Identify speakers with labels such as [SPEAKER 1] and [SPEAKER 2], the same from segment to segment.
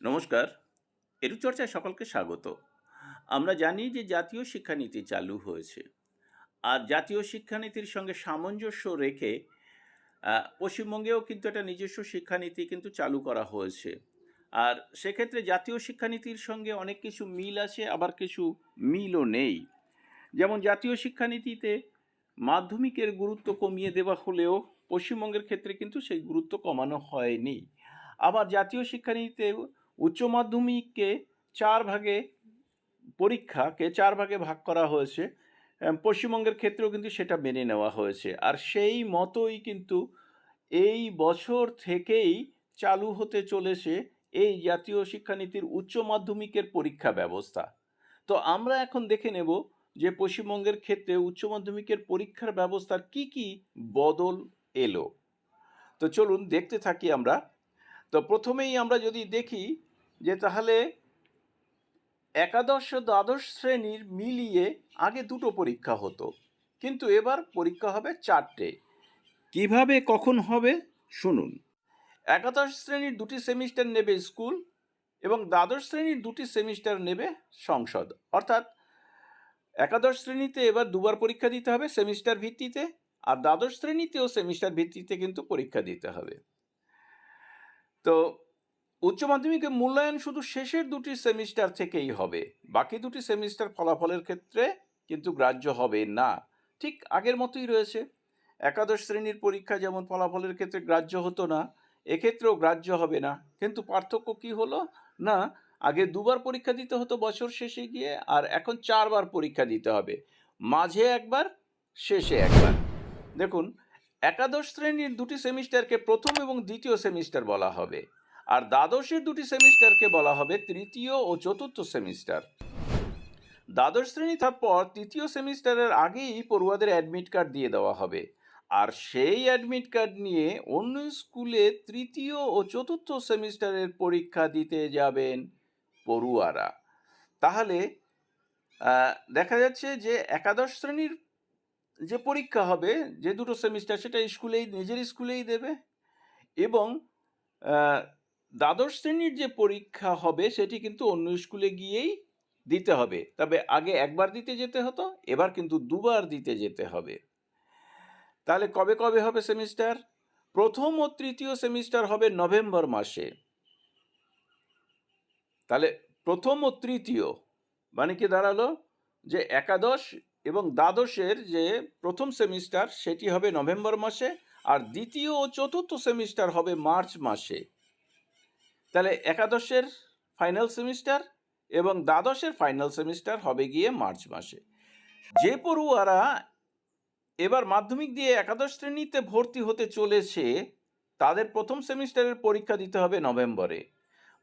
[SPEAKER 1] নমস্কার এরুচর্চায় সকলকে স্বাগত। আমরা জানি যে জাতীয় শিক্ষানীতি চালু হয়েছে। আর জাতীয় শিক্ষানীতির সঙ্গে সামঞ্জস্য রেখে পশ্চিমবঙ্গেও কিন্তু একটা নিজস্ব শিক্ষানীতি কিন্তু চালু করা হয়েছে। আর সেক্ষেত্রে জাতীয় শিক্ষানীতির সঙ্গে অনেক কিছু মিল আছে, আবার কিছু মিলও নেই। যেমন জাতীয় শিক্ষানীতিতে মাধ্যমিকের গুরুত্ব কমিয়ে দেওয়া হলেও পশ্চিমবঙ্গের ক্ষেত্রে কিন্তু সেই গুরুত্ব কমানো হয়নি। আবার জাতীয় শিক্ষানীতিতে উচ্চ মাধ্যমিককে চার ভাগে পরীক্ষাকে চার ভাগে ভাগ করা হয়েছে। পশ্চিমবঙ্গের ক্ষেত্রেও কিন্তু সেটা মেনে নেওয়া হয়েছে। আর সেই মতোই কিন্তু এই বছর থেকেই চালু হতে চলেছে এই জাতীয় শিক্ষানীতির উচ্চ মাধ্যমিকের পরীক্ষা ব্যবস্থা। তো আমরা এখন দেখে নেব যে পশ্চিমবঙ্গের ক্ষেত্রে উচ্চ মাধ্যমিকের পরীক্ষার ব্যবস্থার কি কি বদল এলো। তো চলুন দেখতে থাকি আমরা। তো প্রথমেই আমরা যদি দেখি যে তাহলে একাদশ দ্বাদশ শ্রেণির মিলিয়ে আগে দুটো পরীক্ষা হতো। কিন্তু এবার পরীক্ষা হবে চারটে। কীভাবে, কখন হবে, শুনুন। একাদশ শ্রেণির দুটি সেমিস্টার নেবে স্কুল এবং দ্বাদশ শ্রেণির দুটি সেমিস্টার নেবে সংসদ। অর্থাৎ একাদশ শ্রেণীতে এবার দুবার পরীক্ষা দিতে হবে সেমিস্টার ভিত্তিতে আর দ্বাদশ শ্রেণীতেও সেমিস্টার ভিত্তিতে কিন্তু পরীক্ষা দিতে হবে। তো উচ্চ মাধ্যমিকের মূল্যায়ন শুধু শেষের দুটি সেমিস্টার থেকেই হবে। বাকি দুটি সেমিস্টার ফলাফলের ক্ষেত্রে কিন্তু গ্রাহ্য হবে না। ঠিক আগের মতোই রয়েছে। একাদশ শ্রেণির পরীক্ষা যেমন ফলাফলের ক্ষেত্রে গ্রাহ্য হতো না, এক্ষেত্রেও গ্রাহ্য হবে না। কিন্তু পার্থক্য কি হলো? না, আগে দুবার পরীক্ষা দিতে হতো বছর শেষে গিয়ে, আর এখন চারবার পরীক্ষা দিতে হবে। মাঝে একবার, শেষে একবার। দেখুন, একাদশ শ্রেণির দুটি সেমিস্টারকে প্রথম এবং দ্বিতীয় সেমিস্টার বলা হবে। আর দ্বাদশের দুটি সেমিস্টারকে বলা হবে তৃতীয় ও চতুর্থ সেমিস্টার। দ্বাদশ শ্রেণি তারপর তৃতীয় সেমিস্টারের আগেই পড়ুয়াদের অ্যাডমিট কার্ড দিয়ে দেওয়া হবে। আর সেই অ্যাডমিট কার্ড নিয়ে অন্য স্কুলে তৃতীয় ও চতুর্থ সেমিস্টারের পরীক্ষা দিতে যাবেন পড়ুয়ারা। তাহলে দেখা যাচ্ছে যে একাদশ শ্রেণির যে পরীক্ষা হবে, যে দুটো সেমিস্টার সেটা স্কুলেই, নিজের স্কুলেই দেবে এবং দ্বাদশ শ্রেণির যে পরীক্ষা হবে সেটি কিন্তু অন্য স্কুলে গিয়েই দিতে হবে। তবে আগে একবার দিতে যেতে হতো, এবার কিন্তু দুবার দিতে যেতে হবে। তাহলে কবে কবে হবে সেমিস্টার? প্রথম ও তৃতীয় সেমিস্টার হবে নভেম্বর মাসে। তাহলে প্রথম ও তৃতীয় মানে কি দাঁড়াল? যে একাদশ এবং দ্বাদশের যে প্রথম সেমিস্টার সেটি হবে নভেম্বর মাসে আর দ্বিতীয় ও চতুর্থ সেমিস্টার হবে মার্চ মাসে। তাহলে একাদশের ফাইনাল সেমিস্টার এবং দ্বাদশের ফাইনাল সেমিস্টার হবে গিয়ে মার্চ মাসে। যে পড়ুয়ারা এবার মাধ্যমিক দিয়ে একাদশ শ্রেণীতে ভর্তি হতে চলেছে, তাদের প্রথম সেমিস্টারের পরীক্ষা দিতে হবে নভেম্বরে।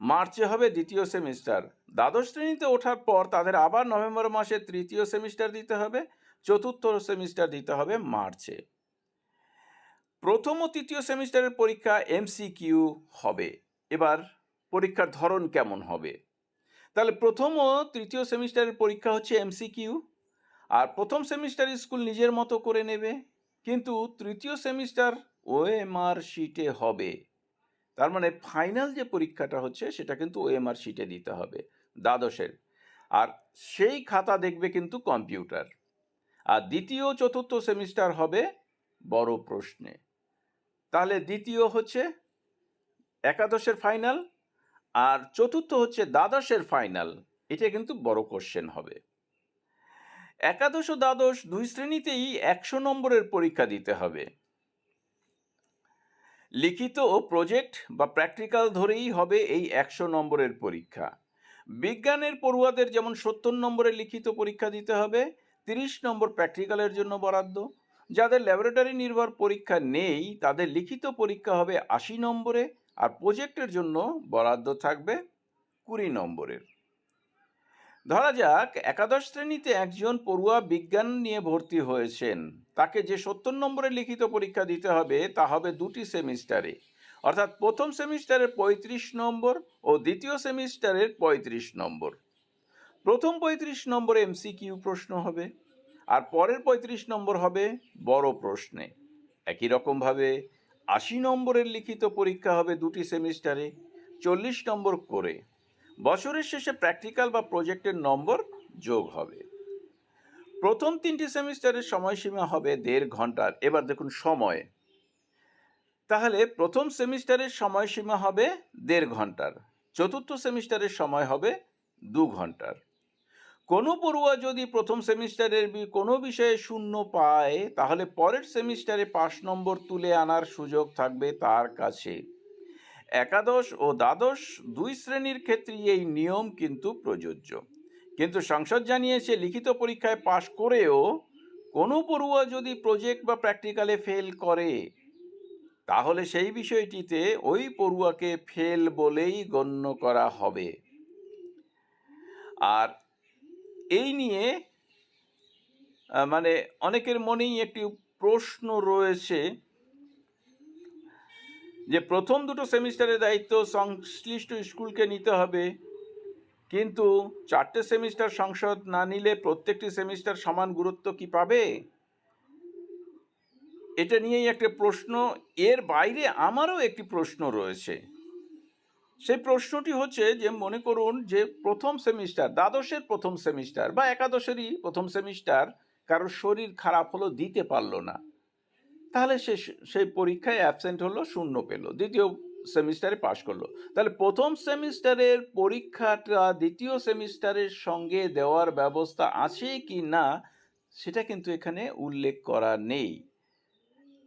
[SPEAKER 1] মার্চে হবে দ্বিতীয় সেমিস্টার। দ্বাদশ শ্রেণীতে ওঠার পর তাদের আবার নভেম্বর মাসে তৃতীয় সেমিস্টার দিতে হবে, চতুর্থ সেমিস্টার দিতে হবে মার্চে। প্রথম ও তৃতীয় সেমিস্টারের পরীক্ষা এমসিকিউ হবে। এবার পরীক্ষার ধরন কেমন হবে? তাহলে প্রথম ও তৃতীয় সেমিস্টারের পরীক্ষা হচ্ছে এমসিকিউ আর প্রথম সেমিস্টার স্কুল নিজের মতো করে নেবে, কিন্তু তৃতীয় সেমিস্টার ওএমআর শিটে হবে। তার মানে ফাইনাল যে পরীক্ষাটা হচ্ছে, সেটা কিন্তু ওএমআর শিটে দিতে হবে, দ্বাদশের। আর সেই খাতা দেখবে কিন্তু কম্পিউটার। আর দ্বিতীয় চতুর্থ সেমিস্টার হবে বড় প্রশ্নে। তাহলে দ্বিতীয় হচ্ছে একাদশের ফাইনাল আর চতুর্থ হচ্ছে দ্বাদশের ফাইনাল। এটা কিন্তু বড় কোশ্চেন হবে। একাদশ ও দ্বাদশ দুই শ্রেণীতেই একশো নম্বরের পরীক্ষা দিতে হবে। লিখিত ও প্রজেক্ট বা প্র্যাকটিক্যাল ধরেই হবে এই একশো নম্বরের পরীক্ষা। বিজ্ঞানের পড়ুয়াদের যেমন সত্তর নম্বরের লিখিত পরীক্ষা দিতে হবে, তিরিশ নম্বর প্র্যাকটিক্যালের জন্য বরাদ্দ। যাদের ল্যাবরেটরি নির্ভর পরীক্ষা নেই, তাদের লিখিত পরীক্ষা হবে আশি নম্বরে আর প্রজেক্টের জন্য বরাদ্দ থাকবে কুড়ি নম্বরের। ধরা যাক, একাদশ শ্রেণীতে একজন পড়ুয়া বিজ্ঞান নিয়ে ভর্তি হয়েছেন। তাকে যে সত্তর নম্বরের লিখিত পরীক্ষা দিতে হবে, তা হবে দুটি সেমিস্টারে। অর্থাৎ প্রথম সেমিস্টারের পঁয়ত্রিশ নম্বর ও দ্বিতীয় সেমিস্টারের পঁয়ত্রিশ নম্বর। প্রথম পঁয়ত্রিশ নম্বরে এমসিকিউ প্রশ্ন হবে, আর পরের পঁয়ত্রিশ নম্বর হবে বড় প্রশ্নে। একই রকমভাবে আশি নম্বরের লিখিত পরীক্ষা হবে দুটি সেমিস্টারে, চল্লিশ নম্বর করে। বছরের শেষে প্র্যাকটিক্যাল বা প্রজেক্টের নম্বর যোগ হবে। প্রথম তিনটি সেমিস্টারের সময়সীমা হবে দেড় ঘণ্টার এবার দেখুন সময়। তাহলে প্রথম সেমিস্টারের সময়সীমা হবে দেড় ঘণ্টার। চতুর্থ সেমিস্টারের সময় হবে দু ঘণ্টার। কোনো পড়ুয়া যদি প্রথম সেমিস্টারের কোনো বিষয়ে শূন্য পায়, তাহলে পরের সেমিস্টারে পাঁচ নম্বর তুলে আনার সুযোগ থাকবে তার কাছে। একাদশ ও দ্বাদশ দুই শ্রেণির ক্ষেত্রে এই নিয়ম কিন্তু প্রযোজ্য। কিন্তু সংসদ জানিয়েছে, লিখিত পরীক্ষায় পাশ করেও কোনো পড়ুয়া যদি প্রজেক্ট বা প্র্যাকটিক্যালে ফেল করে, তাহলে সেই বিষয়টিতে ওই পড়ুয়াকে ফেল বলেই গণ্য করা হবে। আর এই নিয়ে মানে অনেকের মনেই একটি প্রশ্ন রয়েছে যে প্রথম দুটো সেমিস্টারের দায়িত্ব সংশ্লিষ্ট স্কুলকে নিতে হবে। কিন্তু চারটে সেমিস্টার সংসদ না নিলে প্রত্যেকটি সেমিস্টার সমান গুরুত্ব কি পাবে? এটা নিয়েই একটা প্রশ্ন। এর বাইরে আমারও একটি প্রশ্ন রয়েছে। সেই প্রশ্নটি হচ্ছে যে, মনে করুন যে, প্রথম সেমিস্টার, দ্বাদশের প্রথম সেমিস্টার বা একাদশেরই প্রথম সেমিস্টার কারোর শরীর খারাপ হলো, দিতে পারল না। তাহলে সে, সেই পরীক্ষায় অ্যাবসেন্ট হলো, শূন্য পেল, দ্বিতীয় সেমিস্টারে পাশ করল। তাহলে প্রথম সেমিস্টারের পরীক্ষাটা দ্বিতীয় সেমিস্টারের সঙ্গে দেওয়ার ব্যবস্থা আছে কি না সেটা কিন্তু এখানে উল্লেখ করা নেই।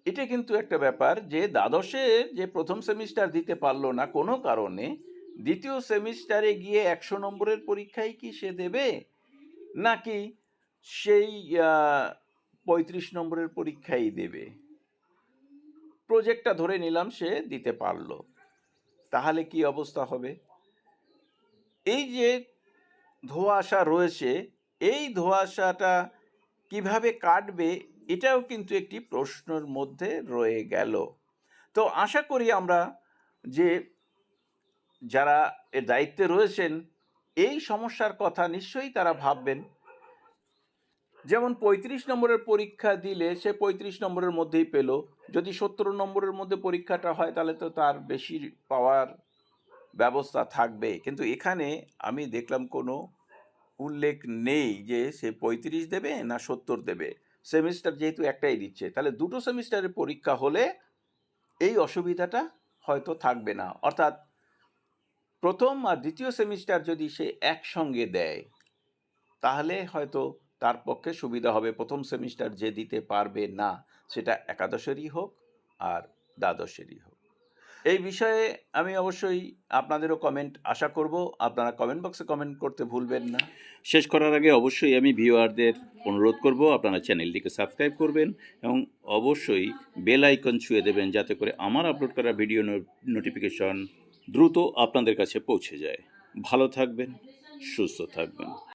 [SPEAKER 1] এটা কিন্তু একটা ব্যাপার যে দ্বাদশে যে প্রথম সেমিস্টার দিতে পারল না কোনো কারণে, দ্বিতীয় সেমিস্টারে গিয়ে একশো নম্বরের পরীক্ষাই কি সে দেবে? নাকি সেই পঁয়ত্রিশ নম্বরের পরীক্ষাই দেবে? প্রজেক্টটা ধরে নিলাম সে দিতে পারল। তাহলে কি অবস্থা হবে? এই যে ধোঁয়াশা রয়েছে, এই ধোঁয়াশাটা কীভাবে কাটবে এটাও কিন্তু একটি প্রশ্নের মধ্যে রয়ে গেল। তো আশা করি আমরা যে যারা এর দায়িত্বে রয়েছেন, এই সমস্যার কথা নিশ্চয়ই তারা ভাববেন। যেমন পঁয়ত্রিশ নম্বরের পরীক্ষা দিলে সে পঁয়ত্রিশ নম্বরের মধ্যেই পেল। যদি সত্তর নম্বরের মধ্যে পরীক্ষাটা হয়, তাহলে তো তার বেশি পাওয়ার ব্যবস্থা থাকবে। কিন্তু এখানে আমি দেখলাম কোনো উল্লেখ নেই যে সে পঁয়ত্রিশ দেবে না সত্তর দেবে। সেমিস্টার যেহেতু একটাই দিচ্ছে, তাহলে দুটো সেমিস্টারের পরীক্ষা হলে এই অসুবিধাটা হয়তো থাকবে না। অর্থাৎ প্রথম আর দ্বিতীয় সেমিস্টার যদি সে একসঙ্গে দেয়, তাহলে হয়তো তার পক্ষে সুবিধা হবে প্রথম সেমিস্টার যে দিতে পারবে না, সেটা একাদশেরই হোক আর দ্বাদশেরই হোক। এই বিষয়ে আমি অবশ্যই আপনাদেরও কমেন্ট আশা করব। আপনারা কমেন্ট বক্সে কমেন্ট করতে ভুলবেন না।
[SPEAKER 2] শেষ করার আগে অবশ্যই আমি ভিউয়ারদের অনুরোধ করব, আপনারা চ্যানেলটিকে সাবস্ক্রাইব করবেন এবং অবশ্যই বেল আইকন ছুঁয়ে দেবেন যাতে করে আমার আপলোড করা ভিডিও নোটিফিকেশন দ্রুত আপনাদের কাছে পৌঁছে যায়। ভালো থাকবেন, সুস্থ থাকবেন।